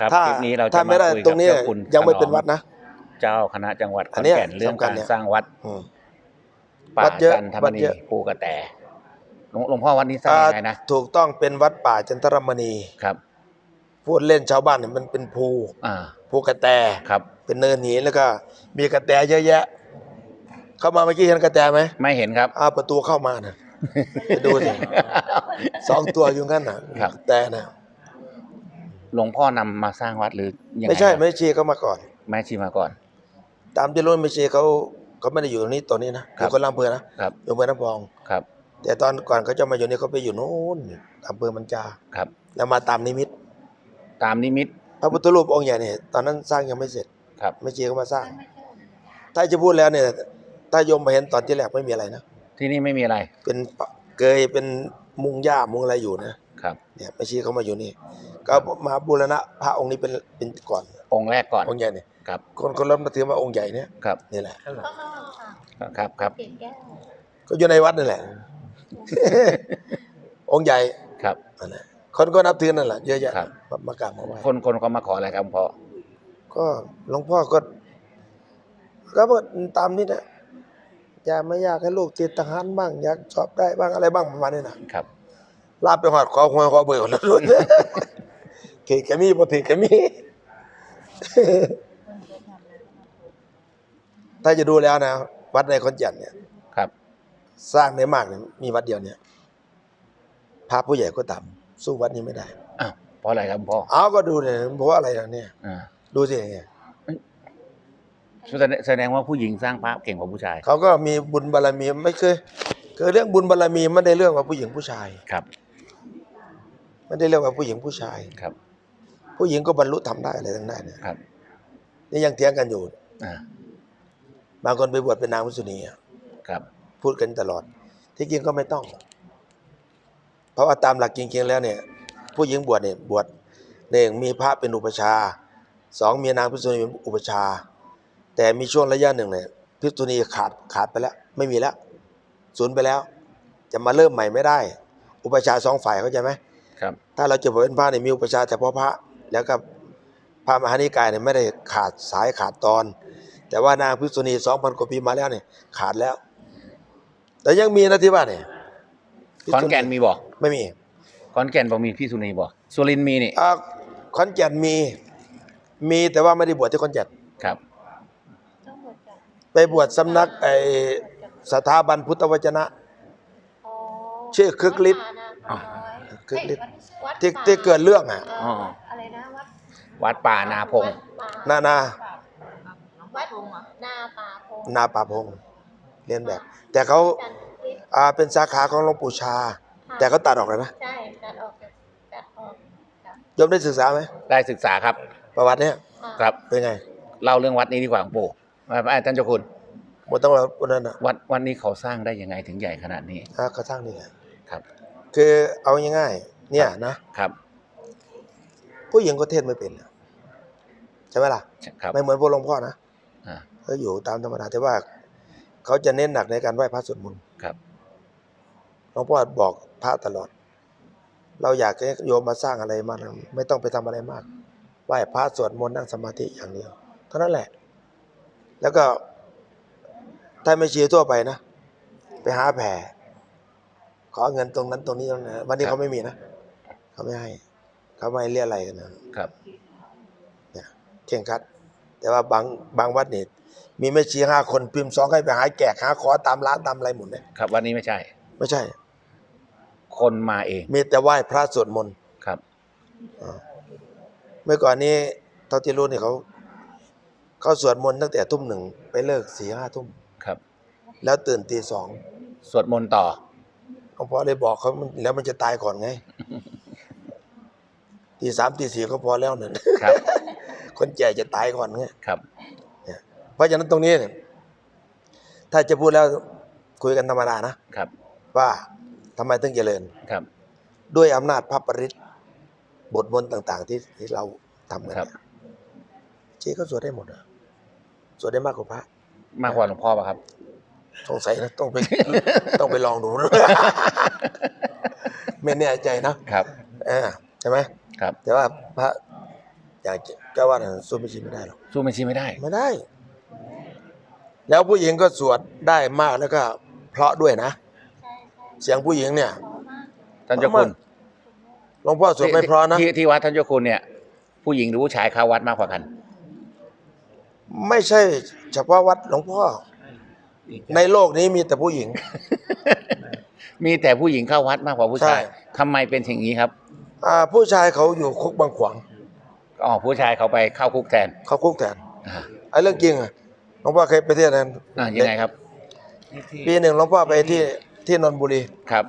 ครับถ้าคลิปนี้เราจะถ้าไม่ได้มาคุยตรงนี้กับเจ้าคุณยังไม่ถนอมเป็นวัดนะ เจ้าคณะจังหวัดขอัอนนเนี้ยแก่นเรื่องสำคักาญรเนี่ย สร้างวัดอืม ป่าวัดเยอะจันทวัมดณีเยอะ ภูกระแตหลวงหลวงพ่อวัดนี้สร้างยังไงนะอ่าถูกต้องเป็นวัดป่าจันทรมณี ครับ พูดเล่นชาวบ้านเนี่ยมันเป็นภูอ่าภูกระแต ครับ เป็นเนินหินแล้วก็มีกระแตเยอะแยะ เข้ามาเมื่อกี้เห็นกระแตไหมไม่เห็นครับอ้าประตูเข้ามาน่ะไปดูสิ สองตัวอยู่งั้นน่ะครับ กระแตน่ะ หลวงพ่อนำมาสร้างวัดหรือยังไงไม่ใช่ครับไม่ชีเขามาก่อน แม่ชีมาก่อน ตามที่รู้ไม่ชีเขาเขาไม่ได้อยู่ตรงนี้ตอนนี้นะอครับ ยู่คนละอำเภอนะครับอยู่อำเภอน้ำพอง ครับแต่ตอนก่อนเขาจะมาอยู่นี่เขาไปอยู่โน่นอำเภอมันจาครับ แล้วมาตามนิมิต ตามนิมิตพระพุทธรูปองค์ใหญ่เนี่ยตอนนั้นสร้างยังไม่เสร็จครับไม่ชีเขามาสร้าง ถ้าจะพูดแล้วเนี่ยถ้าโยมไปเห็นตอนที่แรกไม่มีอะไรนะ ที่นี่ไม่มีอะไรเป็นปะเกยเป็นมุงหญ้ามุงอะไรอยู่นะครับ เนี่ยไม่ชีเขามาอยู่นี่ ก็มาบูรณะพระองค์นี้เป็นเป็นก่อนองค์แรกก่อนองค์ใหญ่เนี่ยครับคนคนเริ่มมาถือว่าองค์ใหญ่เนี่ยครับนี่แหละข้างนอกค่ะครับครับเก่งแก้วก็อยู่ในวัดนั่นแหละ องค์ใหญ่ครับนั่นแหละคนก็นับถือนั่นแหละเยอะแยะครับมามากราบมาไหว้คนคนเขามาขออะไรครับหลวงพ่อก็หลวงพ่อก็ก็บอกตามนี้นะอย่าไม่อยากให้ลูกติดทหารบ้าง อยากสอบได้บ้างอะไรบ้างประมาณนี้นะครับลาบไปหอดขอหวยขอเบอร์แล้วรุ่น เกกะมีบ่ถือกะมี ถ้าจะดูแล้วนะ วัดในขอนแก่นเนี่ย ครับ สร้างได้มากเนี่ยมีวัดเดียวเนี่ยพระผู้ใหญ่ก็ต่ำสู้วัดนี้ไม่ได้ อ้าวเพราะอะไรครับหลวงพ่อเอาก็ดูเนี่ยเพราะว่าอะไรล่ะเนี่ย อ่าดูสิเนี่ยแสดงแสดงว่าผู้หญิงสร้างพระเก่งกว่าผู้ชาย เขาก็มีบุญบารมีไม่เคยคือเรื่องบุญบารมีไม่ได้เรื่องว่าผู้หญิงผู้ชาย ครับ ไม่ได้เรื่องว่าผู้หญิงผู้ชาย ครับ ผู้หญิงก็บรรลุทำได้อะไรทั้งได้เนี่ยครับ นี่ยังเถียงกันอยู่อ่าบางคนไปบวชเป็นนางมุสุนีอะครับ พูดกันตลอด ที่จริงก็ไม่ต้อง เพราะว่าตามหลักจริงๆแล้วเนี่ย ผู้หญิงบวชเนี่ยบวชหนึ่งมีพระเป็นอุปชฌาย์สองมีนางพิกษุณีเป็นอุปชฌาย์แต่มีช่วงระยะหนึ่งเนี่ยพิกษุณีขาดขาดไปแล้ว ไม่มีแล้วสูญไปแล้ว จะมาเริ่มใหม่ไม่ได้ อุปชฌาย์สองฝ่ายเข้าใจไหมครับ ถ้าเราจะบวชเป็นพระเนี่ยมีอุปชฌาย์เฉพาะพระ แล้วก็พระมหานิกายเนี่ยไม่ได้ขาดสายขาดตอน แต่ว่านางพิกษุณีสองพันกว่าปีมาแล้วเนี่ยขาดแล้ว แต่ยังมีนะที่บ้านเนี่ยขอนแก่นมีบอกไม่มีขอนแก่นบอกมีพี่สุนีบอกสุรินทร์มีนี่อ่าขอนแก่นมีมีแต่ว่าไม่ได้บวชที่ขอนแก่นครับต้องหมดกันไปบวชสำนักไอสถาบันพุทธวจนะอ๋อชื่อคึกฤทธิ์วัดป่านาน้อยคึกฤทธิ์เอ้ยวัดที่ป่าที่เกิดเรื่องอะ วัดป่านาพงวัดป่นานา วัดนาป่าพงนาป่าพงเรียนแบบ แต่เขาจันทร์ทิพย์อ่าเป็นสาขาของหลวงปู่ชา แต่เขาตัดออกเลยนะใช่ตัดออกจากตัดออกจากโยมได้ศึกษาไหมได้ศึกษาครับ ประวัติเนี่ยอ่าครับเป็นไงเล่าเรื่องวัดนี้ดีกว่าหลวงปู่มาอาจารย์เจ้าคุณหมดต้องเราวันนั้นอะวัดวันนี้เขาสร้างได้ยังไงถึงใหญ่ขนาดนี้อ่าเขาสร้างนี่แหละครับ คือเอาง่ายๆเนี่ยนะครับ ผู้หญิงก็เทศไม่เป็นอะ ใช่ไหมล่ะครับไม่เหมือนพวกหลวงพ่อนะอ่าเขาอยู่ตามธรรมดาแต่ว่า เขาจะเน้นหนักในการไหว้พระสวดมนต์ครับหลวงพ่อบอกพระตลอด เราอยากให้โยมมาสร้างอะไรมากนะไม่ต้องไปทำอะไรมากไหว้พระสวดมนต์นั่งสมาธิอย่างเดียวเท่านั้นแหละ แล้วก็ถ้าไม่ชีทั่วไปนะ ไปหาแผ่ขอเงินตรงนั้นตรงนี้ตรงนั้นวันนี้เขาไม่มีนะเขาไม่ให้เขาไม่ให้เรียอะไรยกันนะครับ เนี่ยเข่งครัด แต่ว่าบางบางวัดนี่มีแม่ชีห้าคนพิมพ์สองให้ไปหาแกกหาขอตามร้านตามอะไรหมดเลยครับวันนี้ไม่ใช่ ไม่ใช่ คนมาเอง มีแต่ไหว้พระสวดมนต์ครับอ่าเมื่อก่อนนี้เท่าที่รู้เนี่ยเขาเขาสวดมนต์ตั้งแต่ทุ่มหนึ่งไปเลิกสี่ห้าทุ่มครับ แล้วตื่นตีสองสวดมนต์ต่อหลวงพ่อเลยบอกเขามันแล้วมันจะตายก่อนไงตีสามตีสี่ก็พอแล้วเนี่ยครับ คนแก่จะตายก่อนไงครับ เพราะฉะนั้นตรงนี้เนี่ยถ้าจะพูดแล้วคุยกันธรรมดานะครับ ว่าทำไมถึงเจริญครับ ด้วยอำนาจพระปริตรบทมนต์ต่าง ๆ ที่ที่เราทำกันครับเนี่ยเจ๊ก็สวดได้หมดอะสวดได้มากกว่าพระ มากกว่าหลวงพ่อป่ะครับสงสัยนะต้องไปต้องไปลองดูไม่แน่ใจนะครับเออใช่ไหมครับ แต่ว่าพระ อย่างเจ้าว่าน่ะสู้ไม่ชีไม่ได้หรอกสู้ไม่ชีไม่ได้ ไม่ได้ แล้วผู้หญิงก็สวดได้มากแล้วก็ เพราะด้วยนะใช่ใช่เสียงผู้หญิงเนี่ยเพราะมากท่านเจ้าคุณหลวงพ่อสวดไม่เพราะนะที่ที่วัดท่านเจ้าคุณเนี่ย ผู้หญิงหรือผู้ชายเข้าวัดมากกว่ากัน ไม่ใช่ เฉพาะวัดหลวงพ่อ ในโลกนี้มีแต่ผู้หญิง มีแต่ผู้หญิงเข้าวัดมากกว่าผู้ชายใช่ ทำไมเป็นอย่างนี้ครับ อ่าผู้ชายเขาอยู่คุกบางขวาง อ๋อผู้ชายเขาไปเข้าคุกแทนเขาคุกแทนอ่าไอ้เรื่องจริงอะหลวงพ่อเคยไปเที่ยวนั้นอ่ายังไงครับที่ที่ปีหนึ่งหลวงพ่อไปที่ที่นนทบุรีครับ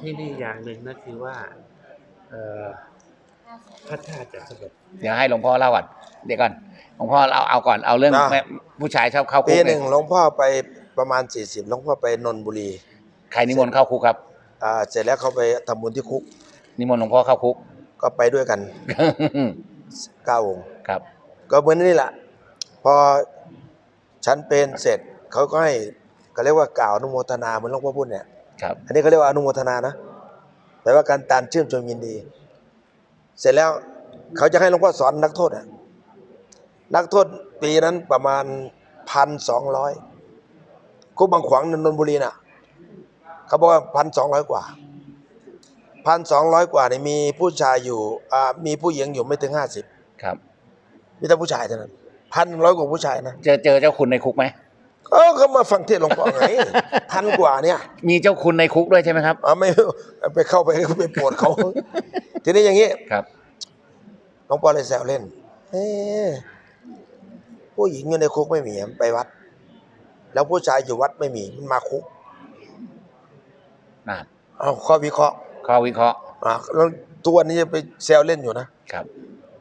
ที่นี่อย่างหนึ่งนั่นคือว่าเอ่อพระธาตุจะเสด็จเดี๋ยวให้หลวงพ่อเล่าก่อนเดี๋ยวก่อนหลวงพ่อเอาเอาก่อนเอาเรื่องแม่ผู้ชายชอบเข้าคุปีกหเนี่นึ่ยงหลวงพ่อไปประมาณสี่สิบหลวงพ่อไปนนทบุรีใครนิมนต์เข้าคุกครับอ่าเสร็จแล้วเขาไปทำบุญที่คุก นิมนต์หลวงพ่อเข้าคุก ก็ไปด้วยกัน เก้าองค์ครับ ก็เหมือนนี่แหละ พอฉันเป็นเสร็จเขาก็ให้ก็เรียกว่ากล่าวอนุโมทนาเหมือนหลวงพ่อพูดเนี่ยครับอันนี้เขาเรียกว่าอนุโมทนานะแปลว่าการตานชื่นชมยินดี เสร็จแล้วเขาจะให้หลวงพ่อสอนนักโทษอะนักโทษปีนั้นประมาณพันสองร้อยคุกบางขวางนนทบุรีน่ะ เขาบอกว่าพันสองร้อยกว่า พันสองร้อยกว่านี่มีผู้ชายอยู่อ่ามีผู้หญิงอยู่ไม่ถึงห้าสิบครับมีแต่ผู้ชายเท่านั้นพันร้อยกว่าผู้ชายนะเจอเจอเจ้าคุณในคุกไหมเออเขามาฟังเทศน์หลวงพ่อไง พันกว่าเนี่ยมีเจ้าคุณในคุกด้วยใช่ไหมครับเอาไม่ไปเข้าไปไปโปรดเขา ทีนี้อย่างนี้ครับหลวงพ่อเลยแซวเล่นเอ๊ะผู้หญิงอยู่ในคุกไม่มีมันไปวัด แล้วผู้ชายอยู่วัดไม่มีมันมาคุกน่าเอาข้อวิเคราะห์ ข้อวิเคราะห์อะแล้วตัวนนี้จะไปแซวเล่นอยู่นะครับ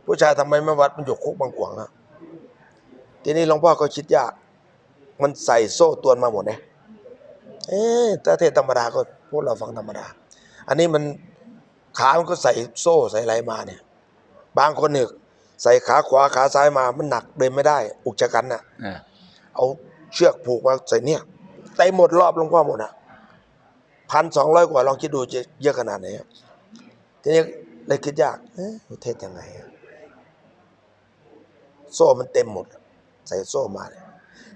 ผู้ชายทำไมไม่วัดมันอยู่คุกบางขวางอะทีนี้หลวงพ่อก็คิดยาก มันใส่โซ่ตรวนมาหมดเนี่ยเอ๊ะถ้าเทศธรรมดาก็พวกเราฟังธรรมดา อันนี้มันขามันก็ใส่โซ่ใส่อะไรมาเนี่ย บางคนเนี่ยใส่ขาขวาขาซ้ายมามันหนักเดินไม่ได้ อุกชะกันน่ะ อ่าเอาเชือกผูกมาใส่เนี่ยเต็มหมดรอบหลวงพ่อหมดอะ พันสองร้อยกว่าลองคิดดูจะเยอะขนาดไหนทีนี้เลยคิดยากเอ๊ะเทศยังไง โซ่มันเต็มหมด ใส่โซ่มาเนี่ย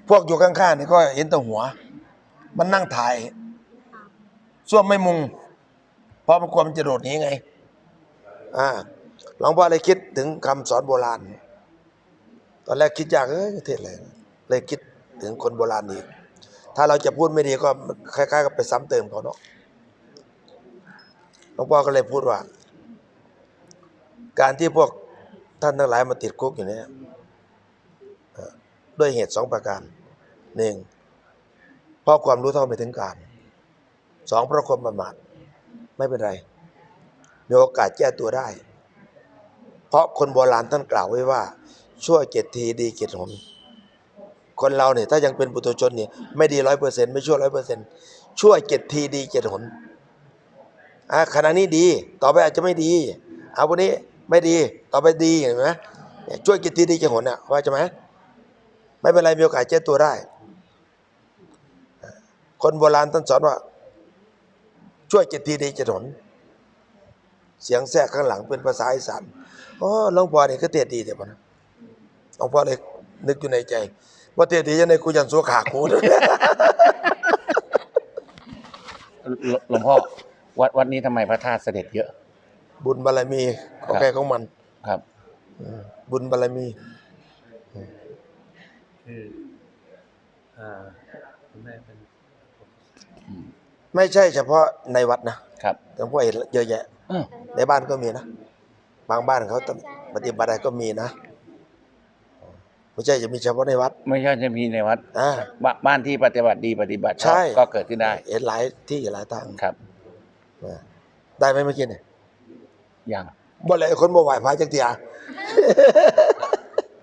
พวกอยู่ข้างๆนี่ก็เห็นแต่หัว มันนั่งถ่ายส้วมไม่มุง เพราะมันกลัวมันจะโดดนี้ไง อ่าหลวงพ่อเลยคิดถึงคำสอนโบราณ ตอนแรกคิดยากเอ้ยเทศอะไรเลยคิดถึงคนโบราณอีก ถ้าเราจะพูดไม่ดีก็คล้ายๆกับไปซ้ำเติมเขาเนาะหลวงพ่อก็เลยพูดว่า การที่พวกท่านทั้งหลายมาติดคุกอยู่เนี่ยด้วยเหตุสองประการหนึ่งเพราะความรู้เท่าไม่ถึงการสองเพราะความประมาทไม่เป็นไรมีโอกาสแก้ตัวได้ เพราะคนโบราณท่านกล่าวไว้ว่า ชั่วเจ็ดทีดีเจ็ดหน คนเราเนี่ยถ้ายังเป็นปุถุชนเนี่ยไม่ดีร้อยเปอร์เซ็นต์ไม่ชั่วร้อยเปอร์เซ็นต์ชั่วเจ็ดทีดีเจ็ดหนอะขณะนี้ดี ต่อไปอาจจะไม่ดีเอาวันนี้ไม่ดีต่อไปดีเห็นไหมช่วยเจ็ดทีดีเจ็ดหนอะว่าใช่ไหมไม่เป็นไรมีโอกาสแก้ตัวได้ คนโบราณท่านสอนว่า ช่วยเจ็ดทีดีเจ็ดหนเสียงแทรกข้างหลังเป็นภาษาอีสานอ๋อหลวงพ่อเนี่ยก็เทศดีแต่ปะนะหลวงพ่อเลยนึกอยู่ในใจ ว่าเทศดีจะในกูยันสัวขากูหลหลวงพ่อวัดวัดนี้ทำไมพระธาตุเสด็จเยอะ บุญบารมีของใครของมันครับอืมบุญบารมีคือเอ่อคุณแม่เป็นไม่ใช่เฉพาะในวัดนะครับหลวงพ่อเห็นเยอะแยะเออในบ้านก็มีนะ บางบ้านเขาปฏิบัติอะไรก็มีนะ ไม่ใช่จะมีเฉพาะในวัด ไม่ใช่จะมีในวัดอ่า บบ้านที่ปฏิบัติดีปฏิบัติชอบใช่ก็เกิดขึ้นได้เห็นหลายที่หลายทางครับอ่าได้ไหมเมื่อกี้เนี่ยอย่าง บ่เลยคนบ่ไหวพระจักเทีย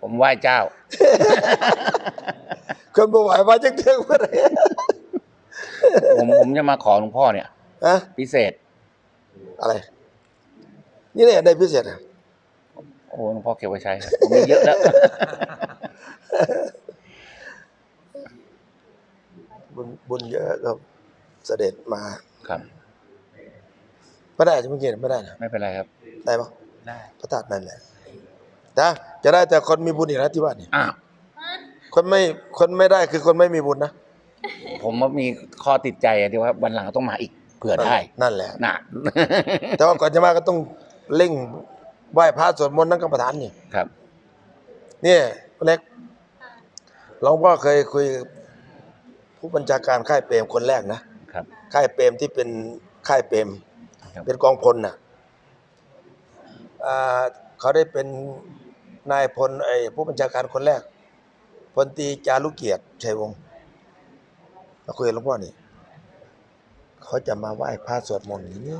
ผมไหว้เจ้า คนบ่ไหวพระจักเทียเมื่อไหร่ผมผมจะมาขอหลวงพ่อเนี่ย อะพิเศษ อะไร นี่เนี่ยได้พิเศษอะโอ้หลวงพ่อเก็บไว้ใช้ครับผมมีเยอะแล้ว บุญบุญเยอะก็เสด็จมาครับ ไม่ได้ใช่เมื่อกี้ไม่ได้นะไม่เป็นไรครับ ได้ปะได้พระธาตุนั่นแหละนะจะได้แต่คนมีบุญอีกนะที่ว่านี่อ้าวคนไม่คนไม่ได้คือคนไม่มีบุญนะผมว่ามีข้อติดใจอะที่ว่าวันหลังต้องมาอีกเผื่อได้นั่นแหละน่ะแต่ว่าก่อนจะมาก็ต้องเร่งไหว้พระสวดมนต์นั่งกรรมฐานนี่ครับ เนี่ยเล็ก หลวงพ่อเคยคุยกับผู้บัญชาการค่ายเปรมคนแรกนะครับ ค่ายเปรมที่เป็นค่ายเปรมครับ เป็นกองพลน่ะอ่าเขาได้เป็นนายพลไอ้ผู้บัญชาการคนแรกพลตรีจารุเกียรติชัยวงศ์มาคุยกับหลวงพ่อนี่เขาจะมาไหว้พระสวดมนต์อย่างนี้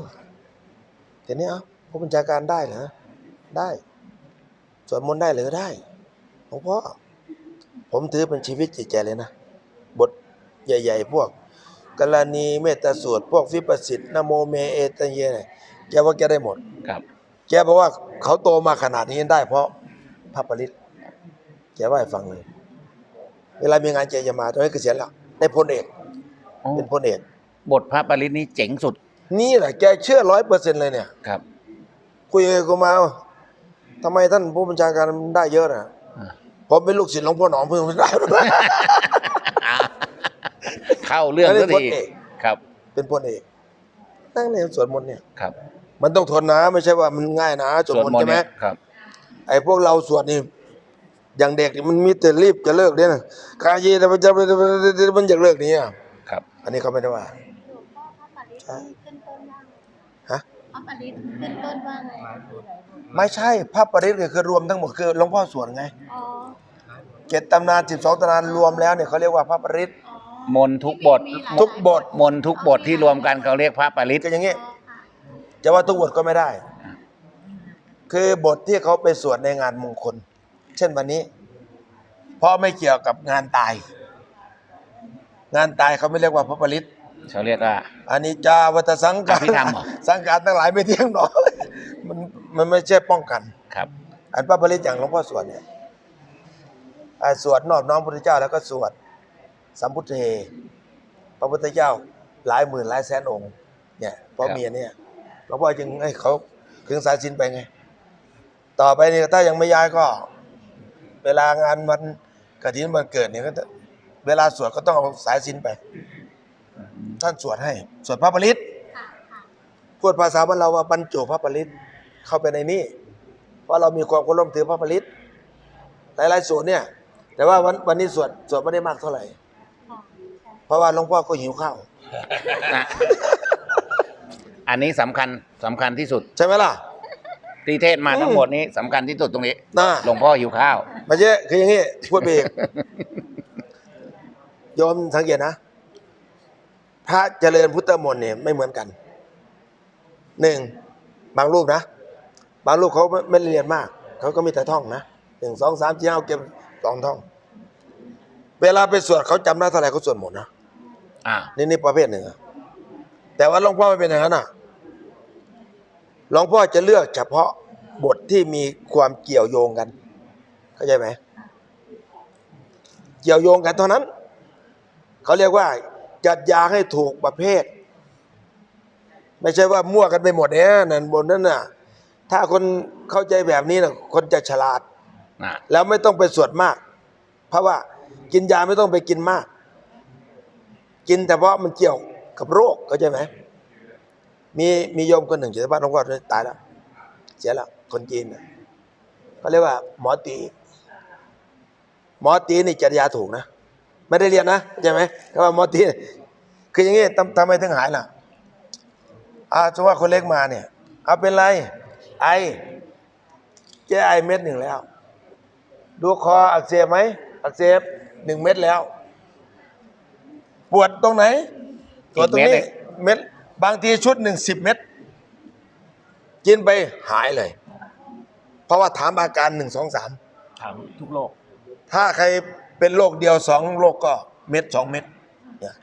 ทีนี้เอ้าผู้บัญชาการได้เหรอได้สวดมนต์ได้หรือได้หลวงพ่อ ผมถือเป็นชีวิตจิตใจเลยนะ บทใหญ่ ๆ พวกกรณีเมตตาสวดพวกวิปัสสิตนะโมเมเอตเยเนี่ยแกว่าแกได้หมดครับแกบอกว่าเขาโตมาขนาดนี้ได้ เพราะพระปริตแกว่าให้ฟังเลย เวลามีงานแกจะมาตอนนี้เกษียณแล้วได้พลเอกโอ้เป็นพลเอกบทพระปริตนี้เจ๋งสุด นี่แหละแกเชื่อร้อยเปอร์เซ็นต์เลยเนี่ยครับคุยกับกูมาทำไมท่านผู้บัญชาการได้เยอะนะอ่า ผมเป็นลูกศิษย์หลวงพ่อหนอมเพิ่งได้ เข้าเรื่องอันนี้สักพลทีเอก ครับ เป็นพลเอก นั่งในสวดมนต์เนี่ย ครับมันต้องทนนะ ไม่ใช่ว่ามันง่ายนะสวดมนต์ใช่ไหมเนี่ยครับ ไอ้พวกเราสวดนี่ อย่างเด็กนี่มันมีแต่รีบจะเลิกเนี่ยนะกายแต่มันจะมันอยากเลิกนี่อะครับ อันนี้เขาไม่ได้ว่า หลวงพ่อพระปริตใช่ขึ้นต้นว่าไงฮะ พระปริตขึ้นต้นว่าไงไม่ใช่พระปริศก็คือรวมทั้งหมดคือหลวงพ่อสวดไง อ๋อ เจ็ดตำนานสิบสองตำนานรวมแล้วเนี่ยเขาเรียกว่าพระปริศอ๋อมนต์ทุกบท มีหลายทุกบทมนต์ทุกบทที่รวมกันเขาเรียกพระปริตก็อย่างงี้ อ๋อค่ะจะว่าทุกบทก็ไม่ได้ คือบทที่เขาไปสวดในงานมงคล เช่นวันนี้ เพราะไม่เกี่ยวกับงานตาย งานตายเขาไม่เรียกว่าพระปริศเขาเรียกว่า อันนี้จาวัตสังการอภิธรรมเหรอ สังการทั้งหลายไม่เที่ยงหนอมันมันไม่ใช่ป้องกัน ครับ อันพระปริศอย่างหลวงพ่อสวดเนี่ยอ่า สวดนอบน้อมพระพุทธเจ้าแล้วก็สวดสัมพุทธเทพระพุทธเจ้าหลายหมื่นหลายแสนองค์เนี่ยเพราะเมียเนี่ยหลวงพ่อจึงให้เขาถึงสายสินไปไง ต่อไปนี่ถ้ายังไม่ย้ายก็ เวลางานวันกฐินวันเกิดเนี่ยก็เวลาสวดก็ต้องเอาสายสินไป ท่านสวดให้ สวดพระปริศค่ะค่ะพูดภาษาบ้านเราว่าบรรจุพระปริศเข้าไปในนี้ เพราะเรามีความเคารพถือพระปริศหลายๆส่วนเนี่ย แต่ว่าวันวันนี้สวดสวดไม่ได้มากเท่าไหร่ค่ะเพราะว่าหลวงพ่อก็หิวข้าวนะอันนี้สำคัญสำคัญที่สุดใช่ไหมล่ะ ที่เทศมาทั้งหมดนี้สำคัญที่สุดตรงนี้น่าหลวงพ่อหิวข้าวไม่ใช่คืออย่างนี้พูดไปอีก โยมสังเกตนะ พระเจริญพุทธมนต์เนี่ยไม่เหมือนกันหนึ่งบางรูปนะ บางรูปเขาไม่ไม่ได้เรียนมาก เขาก็มีแต่ท่องนะหนึ่งสองสามสี่ห้าเก็บ สองท่อง เวลาไปสวดเขาจำได้เท่าไหร่เขาสวดหมดนะอ่านี่นี่ประเภทหนึ่งอะแต่ว่าหลวงพ่อไม่เป็นอย่างนั้นอะหลวงพ่อจะเลือกเฉพาะบทที่มีความเกี่ยวโยงกัน เข้าใจไหม เกี่ยวโยงกันเท่านั้น เขาเรียกว่า จัดยาให้ถูกประเภท ไม่ใช่ว่ามั่วกันไปหมดเนี่ยนั่นบนนั้นน่ะ ถ้าคนเข้าใจแบบนี้นะคนจะฉลาด นะแล้วไม่ต้องไปสวดมาก เพราะว่ากินยาไม่ต้องไปกินมาก กินแต่เพราะมันเกี่ยวกับโรคเข้าใจไหมมีมีโยมคนหนึ่งอยู่ที่บ้านหลวงพ่อตายแล้ว เสียแล้วคนจีนนะเขาเรียกว่า หมอตีหมอตีนี่จัดยาถูกนะ ไม่ได้เรียนนะเข้าใจไหมแต่ว่าหมอตีคืออย่างงี้ทำทำไมถึงหายล่ะอาสมมติว่าคนเล็กมาเนี่ย เอาเป็นไร ไอแก้ไอเม็ดหนึ่งแล้ว ดูคออักเสบไหมอักเสบหนึ่งเม็ดแล้ว ปวดตรงไหนปวดตรงนี้เม็ดบางทีชุดหนึ่งสิบเม็ดกินไปหายเลย เพราะว่าถามอาการหนึ่งสองสามถามทุกโลกถ้าใครเป็นโรคเดียวสองโรคก็เม็ดสองเม็ดเนี่ย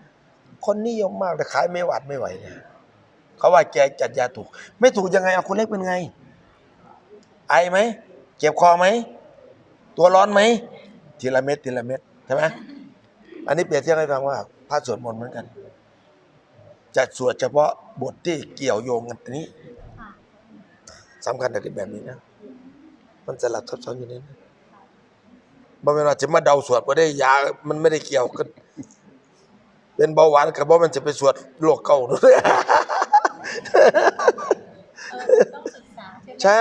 คนนิยมมากแต่ขายไม่หวัดไม่ไหวเนี่ยเขาว่าแกจัดยาถูก ไม่ถูกยังไงเอาคนเล็กเป็นไง ไอไหมเจ็บคอไหม ตัวร้อนไหมทีละเม็ดทีละเม็ดใช่ไหมอันนี้เปรียบเทียบให้ฟังว่าพระสวดมนต์เหมือนกัน จะสวดเฉพาะบทที่เกี่ยวโยงกันนี้ค่ะสำคัญแต่ที่แบบนี้นะเพมันสลับซับซ้อนอยู่ในนั้นบ่แม่นว่าจะมาเดาสวดบ่ได้ยา มันไม่ได้เกี่ยวกัน เป็นเบาหวานก็บ่แมันจะไปสวดโรคเก่าด้วยเออต้องศึกษาใช่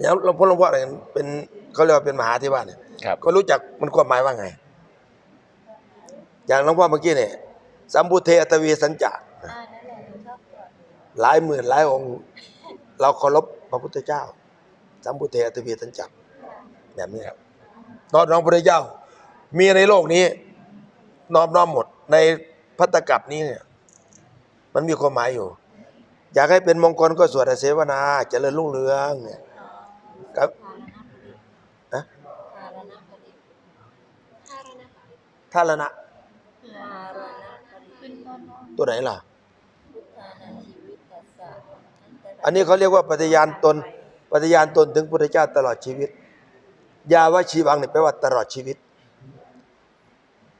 แล้วหลวงพ่อหลวงพ่อเนี่ยเป็นเขาเรียกว่าเป็นมหาที่บ้านเนี่ยครับ ก็รู้จักมันความหมายว่าไง อย่างหลวงพ่อเมื่อกี้เนี่ยสัมพุเทอตวีสัญจะอ่านั่นแหละหนูชอบสวดหลายหมื่นหลายองค์ เราเคารพพระพุทธเจ้า สัมพุเทอตวีสัญจะแบบนี้ครับนอบน้อมพระเจ้า มีในโลกนี้นอบน้อมหมดในพัตตกับนี้เนี่ย มันมีความหมายอยู่ อยากให้เป็นมงคลก็สวดอเสวนาเจริญรุ่งเรืองเนี่ย ครับนะภารณปฏิภารณปฏิท่านละนะภารณปฏิขึ้นต้นว่าตัวไหนล่ะพุทธานันชีวิตตัสสะอันนี้เขาเรียกว่าปฏิญาณตน ปฏิญาณตนถึงพุทธเจ้าตลอดชีวิต ยาวชีวังเนี่ยแปลว่าตลอดชีวิต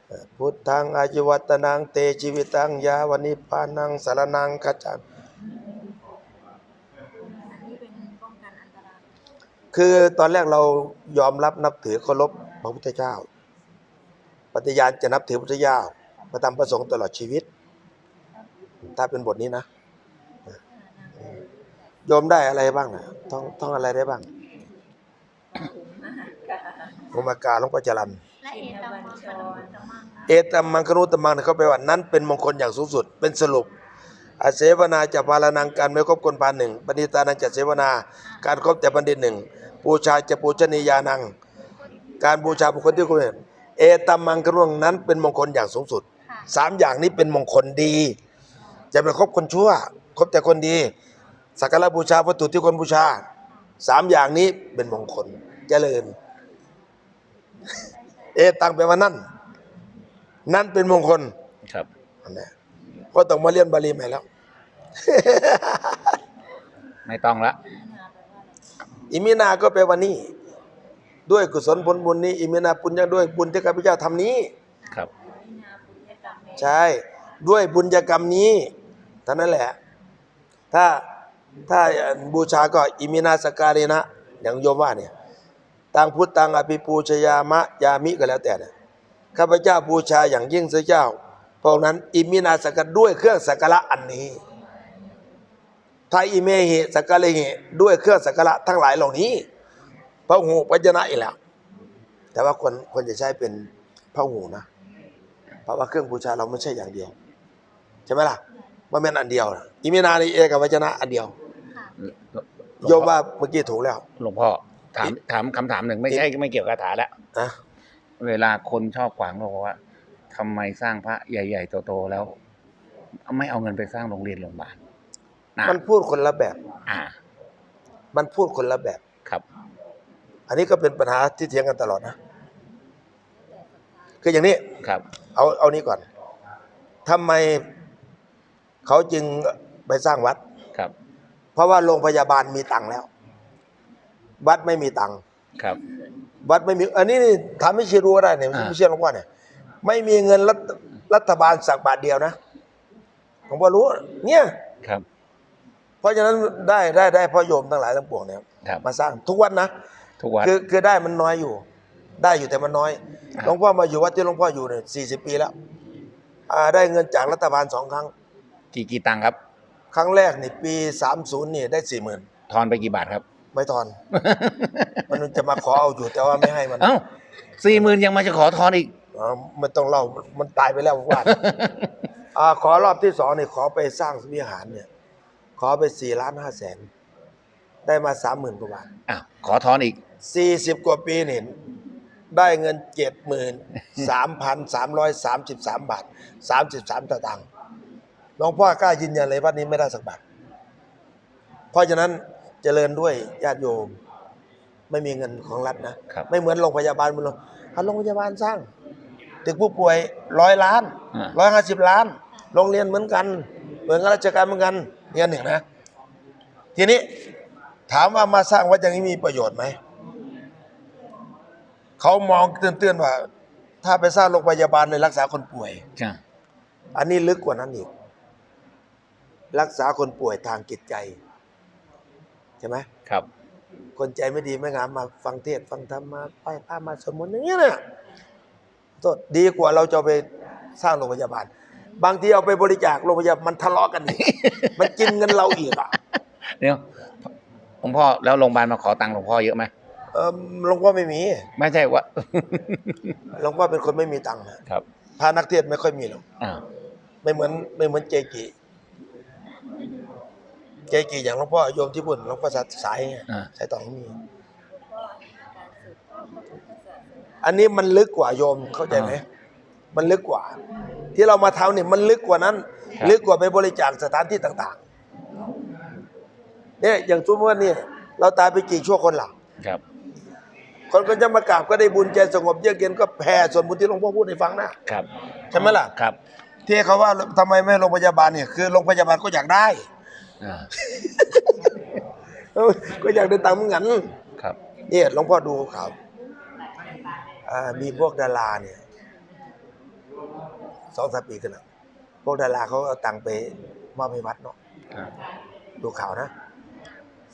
เอ่อพุทธังอายุวัตนังเตชีวิตังยาวนิพพานังสารนังขจังอันนี้เป็นป้องกันอันตราย คือตอนแรกเรายอมรับนับถือเคารพพระพุทธเจ้า ปฏิญาณจะนับถือพระพุทธเจ้าประทำประสงค์ตลอดชีวิต ถ้าเป็นบทนี้นะโยมได้อะไรบ้างนะท่องท่องอะไรได้บ้างโอมากาหลวงพ่อจรันละเอตัมมังคณุตมังนะเอตัมมังคนุตมังเขาแปว่านั้นเป็นมงคลอย่างสูงสุด เป็นสรุปอาเสวนาจะพาลนังการไม่ครบคนพานหนึ่งปณิตานังจะเสวนา การครบแต่บัณฑิตหนึ่ง บูชาจะปูชนียานัง การบูชาบุคคลที่คุณเห็นเอตัมมังคนุนั้นเป็นมงคลอย่างสูงสุดค่ะสามอย่างนี้เป็นมงคลดีจะไปคบคนชั่วคบแต่คนดี สักการะบูชาวัตถุที่คนบูชาสามอย่างนี้เป็นมงคลเจริญ เอตังแปลว่านั่น นั่นเป็นมงคลครับอันนี้ก็ต้องมาเรียนบาลีใหม่แล้ว ไม่ต้องละ อิมินาก็แปลว่านี่ ด้วยกุศลผลบุญนี้ อิมินาปุญญาด้วยบุญที่ข้าพเจ้าทำนี้ครับ ใช่ ด้วยบุญญกรรมนี้เท่านั้นแหละ ถ้าถ้าบูชาก็อิมินาสการินะ อย่างโยมว่าเนี่ยตังพุทธังอภิปูชยามะยามิก็แล้วแต่เนี่ยข้าพเจ้าบูชาอย่างยิ่งเสียเจ้าเพราะนั้น อิมินาสกการด้วยเครื่องสักการะอันนี้ ถ้าอิเมหิสักการะหิด้วยเครื่องสักการะทั้งหลายเหล่านี้พระหูปัจจนะอีกแล้ว แต่ว่าคนคนจะใช้เป็นพระหูนะ เพราะว่าเครื่องบูชาเราไม่ใช่อย่างเดียว ใช่ไหมล่ะมันเป็นอันเดียวนะอิมินาในเอกวัจนะอันเดียวค่ะโยมว่าเมื่อกี้ถูกแล้ว หลวงพ่อถามถามคำถามหนึ่งไม่ใช่ไม่เกี่ยวกับคาถาแล้วนะเวลาคนชอบขวางเราบอกว่าทำไมสร้างพระใหญ่ๆโตๆแล้ว ไม่เอาเงินไปสร้างโรงเรียนโรงพยาบาลนะ มันพูดคนละแบบ อ่า มันพูดคนละแบบ ครับ อันนี้ก็เป็นปัญหาที่เถียงกันตลอดนะ คืออย่างนี้ ครับ เอา เอานี้ก่อนทำไมเขาจึงไปสร้างวัด ครับ เพราะว่าโรงพยาบาลมีตังค์แล้ว วัดไม่มีตังค์ ครับ วัดไม่มี อันนี้นี่ทำให้เชื่อรู้ก็ได้เนี่ยอ่าไม่เชื่อหลวงพ่อเนี่ย ไม่มีเงินรัฐรัฐบาลสักบาทเดียวนะหลวงพ่อรู้ เนี่ย ครับ เพราะฉะนั้นได้ได้ได้พ่อโยมทั้งหลายทั้งปวงเนี่ยครับ มาสร้างทุกวันนะทุกวัดคือคือได้มันน้อยอยู่ ได้อยู่แต่มันน้อยครับหลวงพ่อมาอยู่วัดที่หลวงพ่ออยู่เนี่ยสี่สิบปีแล้วอ่าได้เงินจากรัฐบาลสองครั้ง กี่กี่ตังค์ครับ ครั้งแรกนี่ปีสามศูนย์นี่ได้สี่หมื่นทอนไปกี่บาทครับ ไม่ทอน มันจะมาขอเอาอยู่แต่ว่าไม่ให้มันเอ้าสี่หมื่นยังมาจะขอทอนอีก อ๋อไม่ต้องเล่ามันตายไปแล้วว่า อ่าขอรอบที่สองนี่ขอไปสร้างวิหารเนี่ย ขอไปสี่ล้านห้าแสนได้มาสามหมื่นกว่าบาทอ้าวขอทอนอีกสี่สิบกว่าปีนี่ได้เงินเจ็ดหมื่นสามพันสามร้อยสามสิบสามบาทสามสิบสามตางค์หลวงพ่อกล้ายืนยันเลยวัดนี้ไม่ได้สักบาทเพราะฉะนั้นเจริญด้วยญาติโยม ไม่มีเงินของรัฐนะครับไม่เหมือนโรงพยาบาลมันโรงอะโรงพยาบาลสร้างตึกผู้ป่วยร้อยล้านอ่าร้อยห้าสิบล้าน โรงเรียนเหมือนกัน เหมือนกับราชการเหมือนกัน เรียนหนึ่งนะ ทีนี้ถามว่ามาสร้างวัดอย่างนี้มีประโยชน์ไหม เขามองเตือนๆว่า ถ้าไปสร้างโรงพยาบาลเลยรักษาคนป่วยใช่อันนี้ลึกกว่านั้นอีก รักษาคนป่วยทางจิตใจ ใช่ไหมครับ คนใจไม่ดีไม่งามมาฟังเทศน์ฟังธรรมมาไหว้พระมาสวดมนต์อย่างเงี้ยน่ะโทษดีกว่าเราจะเอาไปสร้างโรงพยาบาล บางทีเอาไปบริจาคโรงพยาบาลมันทะเลาะกันอีกมันกินเงินเราอีกอะเดี๋ยวหลวงพ่อแล้วโรงพยาบาลมาขอตังค์หลวงพ่อเยอะไหมเออหลวงพ่อไม่มี ไม่ใช่ว่าหลวงพ่อเป็นคนไม่มีตังค์นะครับพระนักเทศน์ไม่ค่อยมีหรอกอ่าไม่เหมือนไม่เหมือนเจกิเจกิอย่างหลวงพ่อโยมที่บุญหลวงพ่อสายไงอ่าสายต่อเขามี อันนี้มันลึกกว่าโยมเข้าใจไหมมันลึกกว่า ที่เรามาทำเนี่ยมันลึกกว่านั้นลึกกว่าไปบริจาคสถานที่ต่างๆเนี่ยอย่างสมมติว่าเนี่ยเราตายไปกี่ชั่วคนหลังครับ คนก็จะมากราบก็ได้บุญใจสงบเยือกเย็นก็แผ่ส่วนบุญที่หลวงพ่อพูดให้ฟังนะครับ ใช่ไหมล่ะ ครับที่เขาว่าทำไมไม่โรงพยาบาลเนี่ยคือโรงพยาบาลก็อยากได้ อ่าเออก็อยากได้ตังค์เหมือนกัน ครับ เนี่ยหลวงพ่อดูข่าวอ่ามีพวกดาราเนี่ย สองสามปีกันแล้วพวกดาราเขาเอาตังค์ไปมอบให้วัดเนาะครับดูข่าวนะ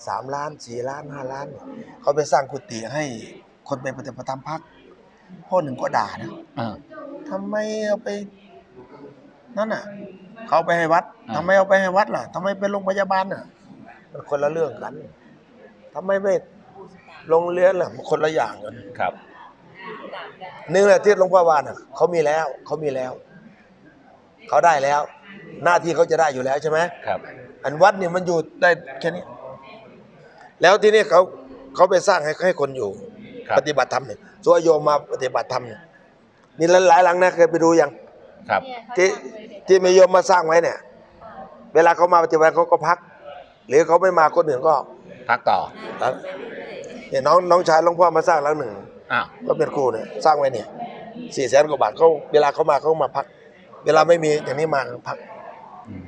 สามล้านสี่ล้านห้าล้านเนี่ยเขาไปสร้างกุฏิให้คนไปปฏิบัติธรรมพักพ่อหนึ่งก็ด่านะอ่าทำไมเอาไปนั่นน่ะ เขาเอาไปให้วัดอ่าทำไมเอาไปให้วัดล่ะทำไมเป็นโรงพยาบาลน่ะ มันคนละเรื่องกันทำไมไม่โรงเรียนล่ะมันคนละอย่างกันครับหนึ่งแหละที่หลวงพ่อวานน่ะเขามีแล้ว เขามีแล้ว เขาได้แล้ว หน้าที่เขาจะได้อยู่แล้วใช่ไหมครับ อันวัดเนี่ยมันอยู่ได้แค่นี้ แล้วที่นี่เขาเขาไปสร้างให้ให้คนอยู่ ครับปฏิบัติธรรมเนี่ยส่วนโยมมาปฏิบัติธรรมเนี่ยนี่หลายๆหลังนะเคยไปดูยังครับเนี่ยเขาที่ทำเลยเด็กที่มีโยมมาสร้างไว้เนี่ย เวลาเขามาปฏิบัติเขาก็พัก หรือเขาไม่มาคนอื่นก็ พักต่อครับเนี่ยน้องน้องชายหลวงพ่อมาสร้างหลังหนึ่ง อ้าวก็เป็นครูเนี่ยสร้างไว้เนี่ยสี่แสนกว่าบาทเขาเวลาเขามาเขามาพัก เวลาไม่มีอย่างนี้มาเขาพักอืม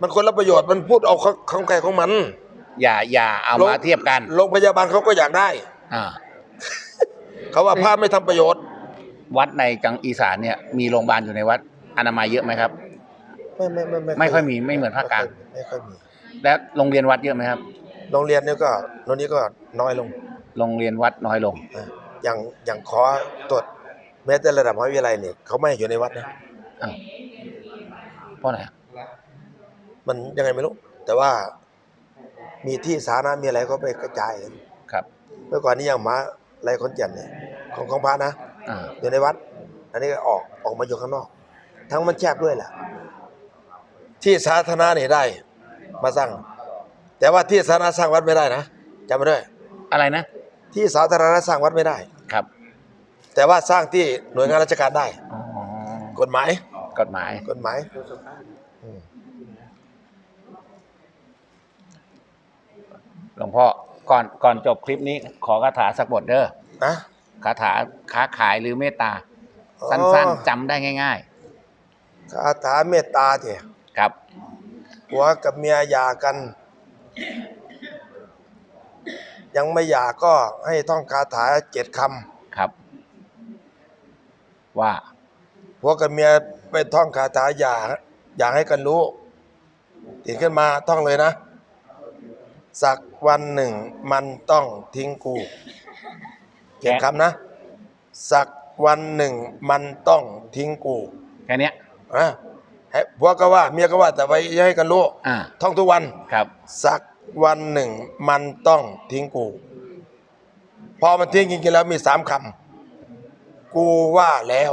มันคนละประโยชน์มันพูดเอาของของใครของมัน อย่าอย่าเอาโรงมาเทียบกันโรงพยาบาลเขาก็อยากได้อ่าเขาว่าพระไม่ทำประโยชน์ วัดในจังอีสานเนี่ย มีโรงพยาบาลอยู่ในวัดอนามัยเยอะไหมครับ ไม่ไม่ไม่ไม่ค่อยมีไม่เหมือนภาคกลางไม่ค่อยมีและโรงเรียนวัดเยอะไหมครับ โรงเรียนนี่ก็โรงนี้ก็น้อยลง โรงเรียนวัดน้อยลงอะอย่างอย่างขอตรวจแม้แต่ระดับมหาวิทยาลัยเนี่ยเขาไม่ให้อยู่ในวัดนะ อ้าวเพราะอะไรอะมันยังไงไม่รู้ แต่ว่ามีที่สาธารณะมีอะไรก็ไปกระจายกันครับ เมื่อก่อนนี้อย่างมาไรคอนเจนเนี่ยของของพระนะอ่าอยู่ในวัด อันนี้ก็ออกออกมาอยู่ข้างนอก ทั้งมันแคบด้วยแหละที่สาธารณะนี่ได้ มาสร้าง แต่ว่าที่สาธารณะสร้างวัดไม่ได้นะจำไว้ด้วย อะไรนะที่สาธารณะสร้างวัดไม่ได้ ครับแต่ว่าสร้างที่หน่วยงานราชการได้ อ๋อกฎหมาย กฎหมาย กฎหมายอืมหลวงพ่อก่อนก่อนจบคลิปนี้ ขอคาถาสักบทเด้อนะคาถาค้าขายหรือเมตตาอ๋อสั้นๆจำได้ง่าย คาถาเมตตาเถอะๆ ครับ ผัวกับเมียหย่ากัน ยังไม่หย่าก็ให้ท่องคาถาเจ็ดคครับ ว่าำผัวกับเมีย ไปท่องคาถาหย่าอย่าให้กันรู้ตื่นขึ้นมาท่องเลยนะ สักวันหนึ่ง มันต้องทิ้งกูเจ็ดคำนะ สักวันหนึ่ง มันต้องทิ้งกูแค่เนี้ยอะให้ผัวก็ว่าเมียก็ว่าแต่ไว้อย่าให้กันรู้อ่าท่องทุกวัน ครับ สักวันหนึ่ง มันต้องทิ้งกู พอมันทิ้งจริงๆแล้วมีสามคำกูว่าแล้ว